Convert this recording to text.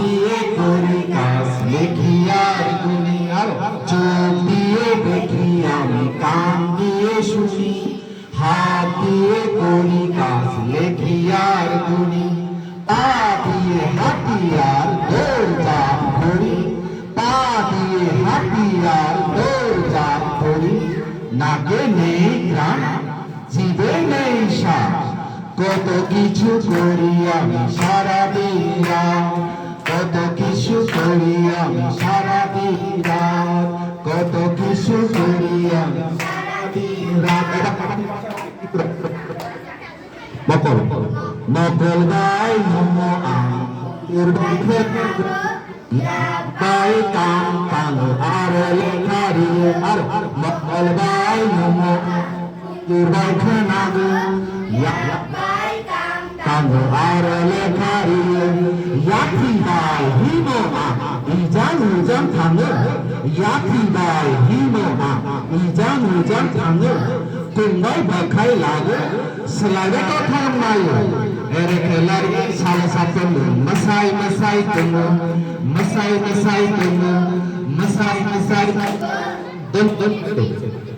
দিয়ে করি কাজ চোখ দিয়ে দেখি আমি, কান দিয়ে শুনি, হাত দিয়ে করি কাজ পা দিয়ে দৌড় চাপ করি, পা দিয়ে দৌড় চাপ করি, নাকে নেই প্রাণ জীবে নেই কত কিছু করি আমি সারা দিন কিছু করি সারা দিন রাত। কত কিছু করি আমি সারা দিন রাত। এটা নকল নকল গাই নম বাই কাম কাং আর লেখারি আর নকল গাই নম বাই খানাগ কাং আর লেখারি 이장 5장 당을 야피바이 히노마 이장 5장 당을 동발 백하이 라고 슬라베토 탕마요 에레켈라리 살사톤 마사이 마사이 톤 마사이 마사이 톤 마사이 마사이 돈 돈돈